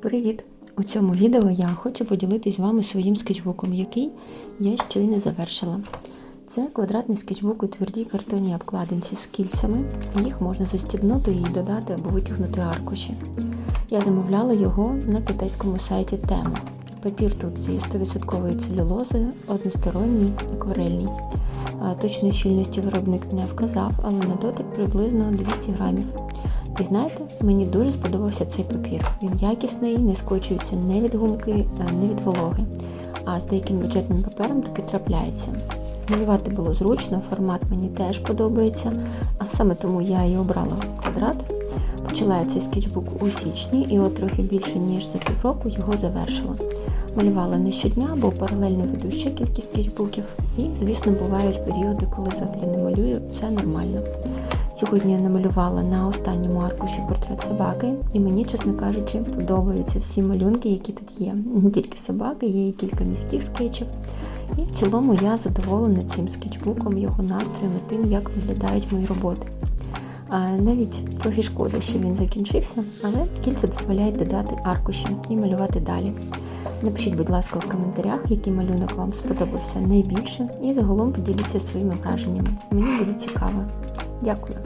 Привіт! У цьому відео я хочу поділитись з вами своїм скетчбуком, який я щойно завершила. Це квадратний скетчбук у твердій картонній обкладинці з кільцями. Їх можна застібнути і додати або витягнути аркуші. Я замовляла його на китайському сайті Тема. Папір тут зі 100% целюлози, односторонній, акварельний. Точної щільності виробник не вказав, але на дотик приблизно 200 грамів. І знаєте, мені дуже сподобався цей папір. Він якісний, не скочується не від гумки, не від вологи. А з деяким бюджетним папером таки трапляється. Малювати було зручно, формат мені теж подобається, а саме тому я і обрала квадрат. Почала я цей скетчбук у січні і от трохи більше ніж за півроку його завершила. Малювала не щодня, бо паралельно веду ще кількість скетчбуків. І, звісно, бувають періоди, коли взагалі не малюю, це нормально. Сьогодні я намалювала на останньому аркуші портрет собаки, і мені, чесно кажучи, подобаються всі малюнки, які тут є. Не тільки собаки, є і кілька міських скетчів. І в цілому я задоволена цим скетчбуком, його настроєм і тим, як виглядають мої роботи. А навіть трохи шкода, що він закінчився, але кільця дозволяють додати аркуші і малювати далі. Напишіть, будь ласка, в коментарях, який малюнок вам сподобався найбільше, і загалом поділіться своїми враженнями. Мені буде цікаво. Дякую.